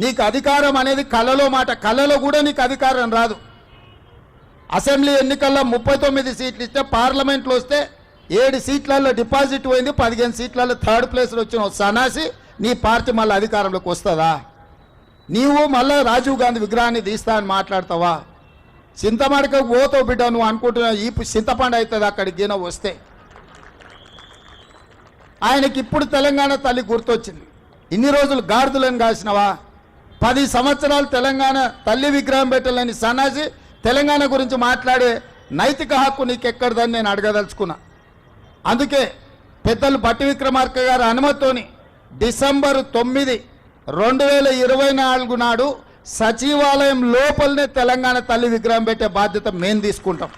నీకు అధికారం అనేది కళలో మాట. కళలో కూడా నీకు అధికారం రాదు. అసెంబ్లీ ఎన్నికల్లో ముప్పై తొమ్మిది సీట్లు ఇస్తే పార్లమెంట్లో వస్తే ఏడు సీట్లలో డిపాజిట్ పోయింది పదిహేను సీట్లలో థర్డ్ ప్లేస్లో వచ్చిన సనాసి నీ పార్టీ మళ్ళీ అధికారంలోకి వస్తుందా? నీవు మళ్ళీ రాజీవ్ గాంధీ విగ్రహాన్ని తీస్తా అని మాట్లాడతావా? చింతమడక పోతావు బిడ్డ నువ్వు అనుకుంటున్నావు ఈ చింతపండు అవుతుంది అక్కడికి గిన వస్తే. ఆయనకి ఇప్పుడు తెలంగాణ తల్లి గుర్తొచ్చింది. ఇన్ని రోజులు గాడిదలను కాసినవా? పది సంవత్సరాలు తెలంగాణ తల్లి విగ్రహం పెట్టాలని సన్నాసి తెలంగాణ గురించి మాట్లాడే నైతిక హక్కు నీకెక్కడదని నేను అడగదలుచుకున్నా. అందుకే పెద్దలు భట్టి విక్రమార్క గారి అనుమతితోని డిసెంబర్ తొమ్మిది రెండు వేల ఇరవై నాలుగు నాడు సచివాలయం లోపలనే తెలంగాణ తల్లి విగ్రహం పెట్టే బాధ్యత మేము తీసుకుంటాం.